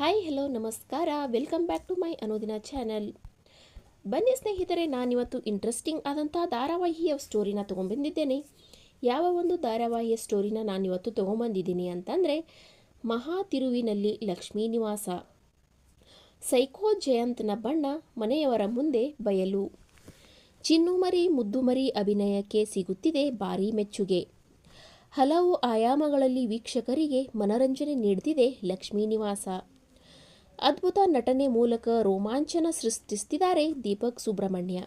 Hi hello ನಮಸ್ಕಾರ. Welcome back to my Anudina channel ಬನ್ನಿ ಸ್ನೇಹಿತರೆ, ನಾನಿವತ್ತು ಇಂಟ್ರೆಸ್ಟಿಂಗ್ ಆದಂಥ ಧಾರಾವಾಹಿಯ ಸ್ಟೋರಿನ ತೊಗೊಂಡ್ಬಂದಿದ್ದೇನೆ. ಯಾವ ಒಂದು ಧಾರಾವಾಹಿಯ ಸ್ಟೋರಿನ ನಾನಿವತ್ತು ತೊಗೊಂಬಂದಿದ್ದೀನಿ ಅಂತಂದರೆ, ಮಹಾ ತಿರುವಿನಲ್ಲಿ ಲಕ್ಷ್ಮೀ ನಿವಾಸ. ಸೈಕೋ ಜಯಂತ್ನ ಬಣ್ಣ ಮನೆಯವರ ಮುಂದೆ ಬಯಲು. ಚಿನ್ನುಮರಿ, ಮುದ್ದುಮರಿ ಅಭಿನಯಕ್ಕೆ ಸಿಗುತ್ತಿದೆ ಭಾರೀ ಮೆಚ್ಚುಗೆ. ಹಲವು ಆಯಾಮಗಳಲ್ಲಿ ವೀಕ್ಷಕರಿಗೆ ಮನರಂಜನೆ ನೀಡುತ್ತಿದೆ ಲಕ್ಷ್ಮೀ ನಿವಾಸ. ಅದ್ಭುತ ನಟನೆ ಮೂಲಕ ರೋಮಾಂಚನ ಸೃಷ್ಟಿಸುತ್ತಿದ್ದಾರೆ ದೀಪಕ್ ಸುಬ್ರಹ್ಮಣ್ಯ.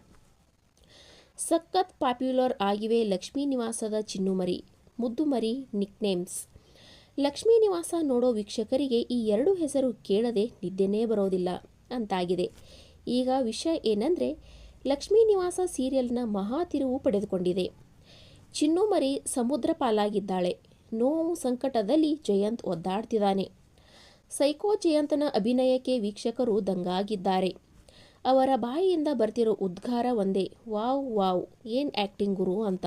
ಸಖತ್ ಪಾಪ್ಯುಲರ್ ಆಗಿವೆ ಲಕ್ಷ್ಮೀ ನಿವಾಸದ ಚಿನ್ನುಮರಿ, ಮುದ್ದುಮರಿ ನಿಕ್ನೇಮ್ಸ್. ಲಕ್ಷ್ಮೀ ನಿವಾಸ ನೋಡೋ ವೀಕ್ಷಕರಿಗೆ ಈ ಎರಡು ಹೆಸರು ಕೇಳದೆ ನಿದ್ದೆನೇ ಬರೋದಿಲ್ಲ ಅಂತಾಗಿದೆ. ಈಗ ವಿಷಯ ಏನಂದರೆ, ಲಕ್ಷ್ಮೀ ನಿವಾಸ ಸೀರಿಯಲ್ನ ಮಹಾ ತಿರುವು ಪಡೆದುಕೊಂಡಿದೆ. ಚಿನ್ನುಮರಿ ಸಮುದ್ರ ಪಾಲಾಗಿದ್ದಾಳೆ. ನೋವು ಸಂಕಟದಲ್ಲಿ ಜಯಂತ್ ಒದ್ದಾಡ್ತಿದ್ದಾನೆ. ಸೈಕೋ ಜಯಂತನ ಅಭಿನಯಕ್ಕೆ ವೀಕ್ಷಕರು ದಂಗಾಗಿದ್ದಾರೆ. ಅವರ ಬಾಯಿಯಿಂದ ಬರ್ತಿರೋ ಉದ್ಗಾರ ಒಂದೇ, ವಾವ್ ವಾವ್, ಏನು ಆ್ಯಕ್ಟಿಂಗ್ ಗುರು ಅಂತ.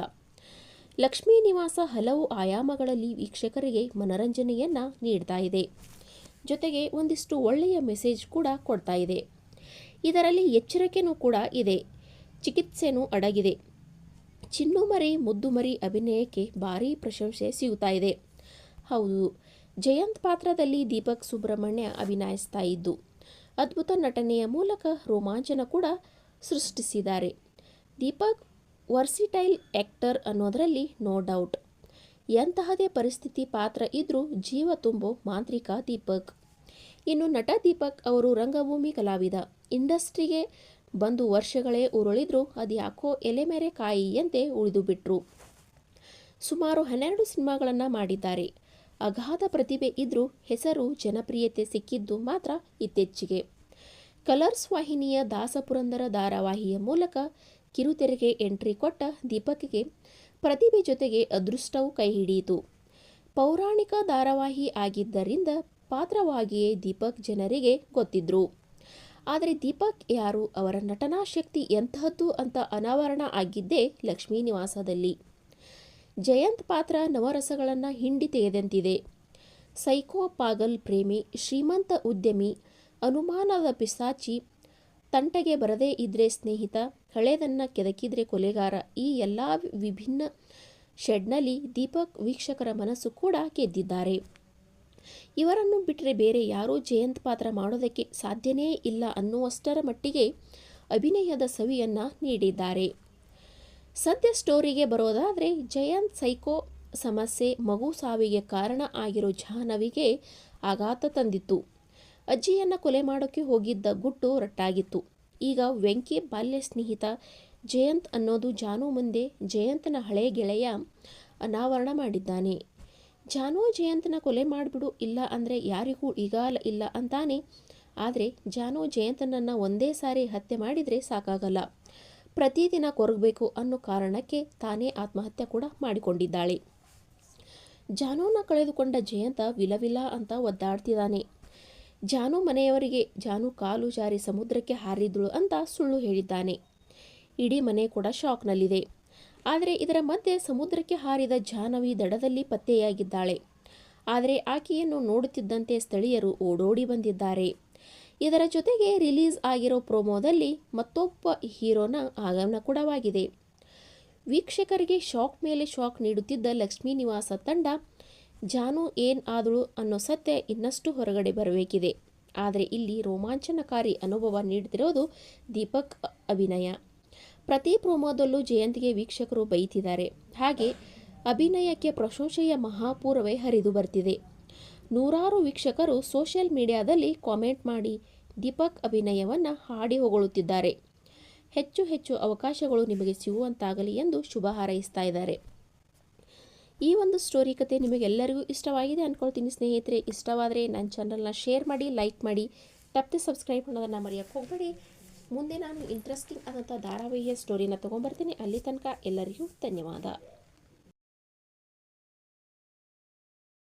ಲಕ್ಷ್ಮೀ ನಿವಾಸ ಹಲವು ಆಯಾಮಗಳಲ್ಲಿ ವೀಕ್ಷಕರಿಗೆ ಮನರಂಜನೆಯನ್ನು ನೀಡ್ತಾ ಇದೆ. ಜೊತೆಗೆ ಒಂದಿಷ್ಟು ಒಳ್ಳೆಯ ಮೆಸೇಜ್ ಕೂಡ ಕೊಡ್ತಾ ಇದೆ. ಇದರಲ್ಲಿ ಎಚ್ಚರಿಕೆನೂ ಕೂಡ ಇದೆ, ಚಿಕಿತ್ಸೆನೂ ಅಡಗಿದೆ. ಚಿನ್ನುಮರಿ ಮುದ್ದುಮರಿ ಅಭಿನಯಕ್ಕೆ ಭಾರೀ ಪ್ರಶಂಸೆ ಸಿಗುತ್ತಾ ಇದೆ. ಹೌದು ಜಯಂತ್ ಪಾತ್ರದಲ್ಲಿ ದೀಪಕ್ ಸುಬ್ರಹ್ಮಣ್ಯ ಅಭಿನಯಿಸ್ತಾ ಇದ್ದು, ಅದ್ಭುತ ನಟನೆಯ ಮೂಲಕ ರೋಮಾಂಚನ ಕೂಡ ಸೃಷ್ಟಿಸಿದ್ದಾರೆ. ದೀಪಕ್ ವರ್ಸಿಟೈಲ್ ಆ್ಯಕ್ಟರ್ ಅನ್ನೋದರಲ್ಲಿ ನೋ ಡೌಟ್. ಎಂತಹದೇ ಪರಿಸ್ಥಿತಿ ಪಾತ್ರ ಇದ್ದರೂ ಜೀವ ತುಂಬೋ ಮಾಂತ್ರಿಕ ದೀಪಕ್. ಇನ್ನು ನಟ ದೀಪಕ್ ಅವರು ರಂಗಭೂಮಿ ಕಲಾವಿದ. ಇಂಡಸ್ಟ್ರಿಗೆ ಬಂದು ವರ್ಷಗಳೇ ಉರುಳಿದ್ರು ಅದ್ಯಾಕೋ ಎಲೆಮೆರೆ ಕಾಯಿಯಂತೆ ಉಳಿದುಬಿಟ್ರು. ಸುಮಾರು ಹನ್ನೆರಡು ಸಿನಿಮಾಗಳನ್ನು ಮಾಡಿದ್ದಾರೆ. ಅಗಾಧ ಪ್ರತಿಭೆ ಇದ್ರೂ ಹೆಸರು, ಜನಪ್ರಿಯತೆ ಸಿಕ್ಕಿದ್ದು ಮಾತ್ರ ಇತ್ತೀಚೆಗೆ. ಕಲರ್ಸ್ ವಾಹಿನಿಯ ದಾಸಪುರಂದರ ಧಾರಾವಾಹಿಯ ಮೂಲಕ ಕಿರುತೆರೆಗೆ ಎಂಟ್ರಿ ಕೊಟ್ಟ ದೀಪಕ್ಗೆ ಪ್ರತಿಭೆ ಜೊತೆಗೆ ಅದೃಷ್ಟವೂ ಕೈ ಹಿಡಿಯಿತು. ಪೌರಾಣಿಕ ಧಾರಾವಾಹಿ ಆಗಿದ್ದರಿಂದ ಪಾತ್ರವಾಗಿಯೇ ದೀಪಕ್ ಜನರಿಗೆ ಗೊತ್ತಿದ್ರು. ಆದರೆ ದೀಪಕ್ ಯಾರು? ಅವರ ನಟನಾ ಶಕ್ತಿ ಎಂತಹದ್ದು ಅಂತ ಅನಾವರಣ ಆಗಿದ್ದೇ ಲಕ್ಷ್ಮೀ ನಿವಾಸದಲ್ಲಿ ಜಯಂತ್ ಪಾತ್ರ ನವರಸಗಳನ್ನು ಹಿಂಡಿ ತೆಗೆದಂತಿದೆ. ಸೈಕೋ ಪಾಗಲ್ ಪ್ರೇಮಿ, ಶ್ರೀಮಂತ ಉದ್ಯಮಿ, ಅನುಮಾನದ ಪಿಸಾಚಿ, ತಂಟೆಗೆ ಬರದೇ ಇದ್ರೆ ಸ್ನೇಹಿತ, ಕಳೆದನ್ನು ಕೆದಕಿದ್ರೆ ಕೊಲೆಗಾರ ಈ ಎಲ್ಲ ವಿಭಿನ್ನ ಶೆಡ್ನಲ್ಲಿ ದೀಪಕ್ ವೀಕ್ಷಕರ ಮನಸ್ಸು ಕೂಡ ಗೆದ್ದಿದ್ದಾರೆ ಇವರನ್ನು ಬಿಟ್ಟರೆ ಬೇರೆ ಯಾರೂ ಜಯಂತ್ ಪಾತ್ರ ಮಾಡೋದಕ್ಕೆ ಸಾಧ್ಯನೇ ಇಲ್ಲ ಅನ್ನುವಷ್ಟರ ಮಟ್ಟಿಗೆ ಅಭಿನಯದ ಸವಿಯನ್ನು ನೀಡಿದ್ದಾರೆ. ಸದ್ಯ ಸ್ಟೋರಿಗೆ ಬರೋದಾದರೆ ಜಯಂತ್ ಸೈಕೋ ಸಮಸ್ಯೆ, ಮಗು ಸಾವಿಗೆ ಕಾರಣ ಆಗಿರೋ ಜಾಹ್ನವಿಗೆ ಆಘಾತ ತಂದಿತ್ತು. ಅಜ್ಜಿಯನ್ನು ಕೊಲೆ ಮಾಡೋಕ್ಕೆ ಹೋಗಿದ್ದ ಗುಟ್ಟು ರಟ್ಟಾಗಿತ್ತು. ಈಗ ವೆಂಕಿ ಬಾಲ್ಯ ಸ್ನೇಹಿತ ಜಯಂತ್ ಅನ್ನೋದು ಜಾನು ಮುಂದೆ ಜಯಂತನ ಹಳೆ ಗೆಳೆಯ ಅನಾವರಣ ಮಾಡಿದ್ದಾನೆ. ಜಾನು ಜಯಂತನ ಕೊಲೆ ಮಾಡಿಬಿಡು, ಇಲ್ಲ ಅಂದರೆ ಯಾರಿಗೂ ಈಗಾಲ ಇಲ್ಲ ಅಂತಾನೆ. ಆದರೆ ಜಾನು ಜಯಂತನನ್ನು ಒಂದೇ ಸಾರಿ ಹತ್ಯೆ ಮಾಡಿದರೆ ಸಾಕಾಗಲ್ಲ. ಪ್ರತಿದಿನ ಕೊರಗಬೇಕು ಅನ್ನೋ ಕಾರಣಕ್ಕೆ ತಾನೇ ಆತ್ಮಹತ್ಯೆ ಕೂಡ ಮಾಡಿಕೊಂಡಿದ್ದಾಳೆ. ಜಾನುವನ್ನು ಕಳೆದುಕೊಂಡ ಜಯಂತ ವಿಲವಿಲ ಅಂತ ಒದ್ದಾಡ್ತಿದ್ದಾನೆ. ಜಾನು ಮನೆಯವರಿಗೆ, ಜಾನು ಕಾಲು ಜಾರಿ ಸಮುದ್ರಕ್ಕೆ ಹಾರಿದಳು ಅಂತ ಸುಳ್ಳು ಹೇಳಿದ್ದಾನೆ. ಇಡೀ ಮನೆ ಕೂಡ ಶಾಕ್ನಲ್ಲಿದೆ. ಆದರೆ ಇದರ ಮಧ್ಯೆ ಸಮುದ್ರಕ್ಕೆ ಹಾರಿದ ಜಾಹ್ನವಿ ದಡದಲ್ಲಿ ಪತ್ತೆಯಾಗಿದ್ದಾಳೆ. ಆದರೆ ಆಕೆಯನ್ನು ನೋಡುತ್ತಿದ್ದಂತೆ ಸ್ಥಳೀಯರು ಓಡೋಡಿ ಬಂದಿದ್ದಾರೆ. ಇದರ ಜೊತೆಗೆ ರಿಲೀಸ್ ಆಗಿರೋ ಪ್ರೊಮೋದಲ್ಲಿ ಮತ್ತೊಬ್ಬ ಹೀರೋನ ಆಗಮನ ಕೂಡವಾಗಿದೆ. ವೀಕ್ಷಕರಿಗೆ ಶಾಕ್ ಮೇಲೆ ಶಾಕ್ ನೀಡುತ್ತಿದ್ದ ಲಕ್ಷ್ಮೀ ನಿವಾಸ ತಂಡ, ಜಾನು ಏನ್ ಆದಳು ಅನ್ನೋ ಸತ್ಯ ಇನ್ನಷ್ಟು ಹೊರಗಡೆ ಬರಬೇಕಿದೆ. ಆದರೆ ಇಲ್ಲಿ ರೋಮಾಂಚನಕಾರಿ ಅನುಭವ ನೀಡುತ್ತಿರೋದು ದೀಪಕ್ ಅಭಿನಯ. ಪ್ರತಿ ಪ್ರೋಮೋದಲ್ಲೂ ಜಯಂತಿಗೆ ವೀಕ್ಷಕರು ಬೈತಿದ್ದಾರೆ. ಹಾಗೆ ಅಭಿನಯಕ್ಕೆ ಪ್ರಶಂಸೆಯ ಮಹಾಪೂರವೇ ಹರಿದು ಬರ್ತಿದೆ. ನೂರಾರು ವೀಕ್ಷಕರು ಸೋಷಿಯಲ್ ಮೀಡಿಯಾದಲ್ಲಿ ಕಾಮೆಂಟ್ ಮಾಡಿ ದೀಪಕ್ ಅಭಿನಯವನ್ನು ಹಾಡಿ ಹೊಗಳುತ್ತಿದ್ದಾರೆ. ಹೆಚ್ಚು ಹೆಚ್ಚು ಅವಕಾಶಗಳು ನಿಮಗೆ ಸಿಗುವಂತಾಗಲಿ ಎಂದು ಶುಭ ಹಾರೈಸ್ತಾ ಇದ್ದಾರೆ. ಈ ಒಂದು ಸ್ಟೋರಿ ಕತೆ ನಿಮಗೆಲ್ಲರಿಗೂ ಇಷ್ಟವಾಗಿದೆ ಅಂದ್ಕೊಳ್ತೀನಿ ಸ್ನೇಹಿತರೆ. ಇಷ್ಟವಾದರೆ ನನ್ನ ಚಾನಲ್ನ ಶೇರ್ ಮಾಡಿ ಲೈಕ್ ಮಾಡಿ ತಪ್ಪದೆ ಸಬ್ಸ್ಕ್ರೈಬ್ ಮಾಡೋದನ್ನು ಮರೆಯೋಕ್ಕೆ ಹೋಗಬೇಡಿ. ಮುಂದೆ ನಾನು ಇಂಟ್ರೆಸ್ಟಿಂಗ್ ಆದಂಥ ಧಾರಾವಾಹಿಯ ಸ್ಟೋರಿನ ತೊಗೊಂಬರ್ತೀನಿ ಅಲ್ಲಿ ತನಕ ಎಲ್ಲರಿಗೂ ಧನ್ಯವಾದ.